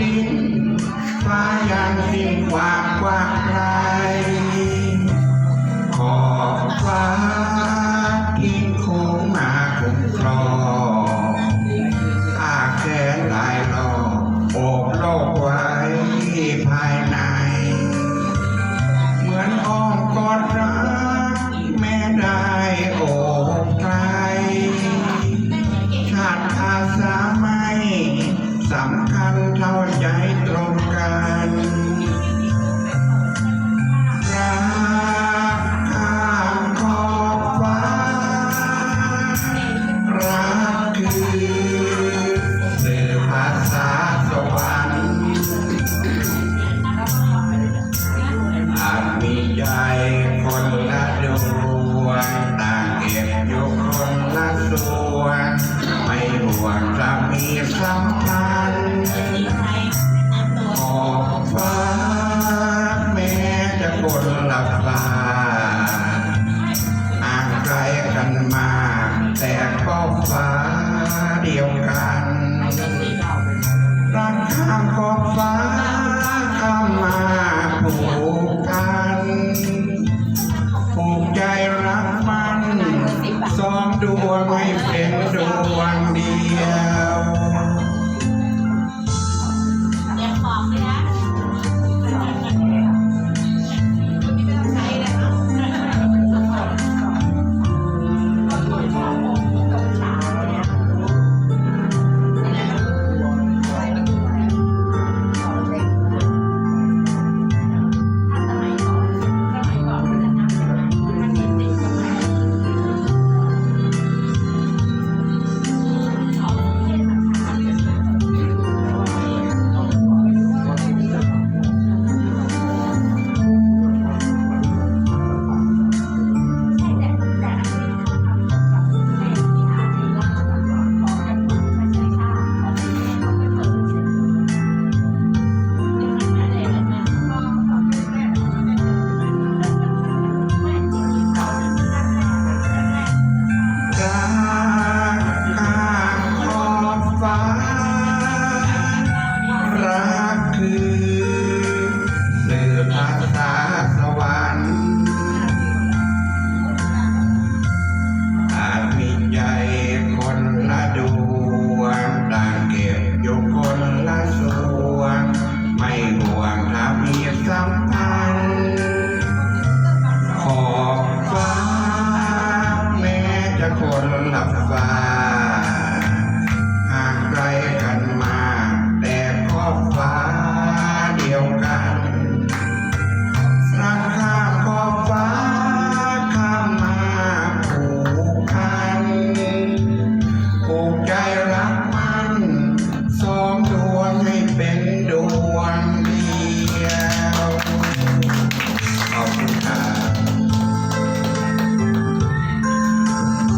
ลิ้นฟ้ายังสิ้งความกว้างไกลขอบฟ้าทิ้งคงมาคุ้มครองำคัญเท่าใจตรงกันรักข้ามขอบฟ้า รักคือสื่อภาษาสวรรค์อาจมีใจคนละดวงต่างเก็บยู่คนละส่วนไม่ห่วงจะมีสัมพัน ขอบฟ้าแม้จะกดหลับตาอ่างไกลกันมา แต่ก็ฟ้าเดียวกันร่างข้ามขฟ้าข้ามาผูกกันผูกใจรักมันซ้อมดวงให้เป็นดว ตาสวรรค์อาจมีใจคนละดวงต่างเก็บยู่คนละส่วน ไม่ห่วงถ้ามีสัม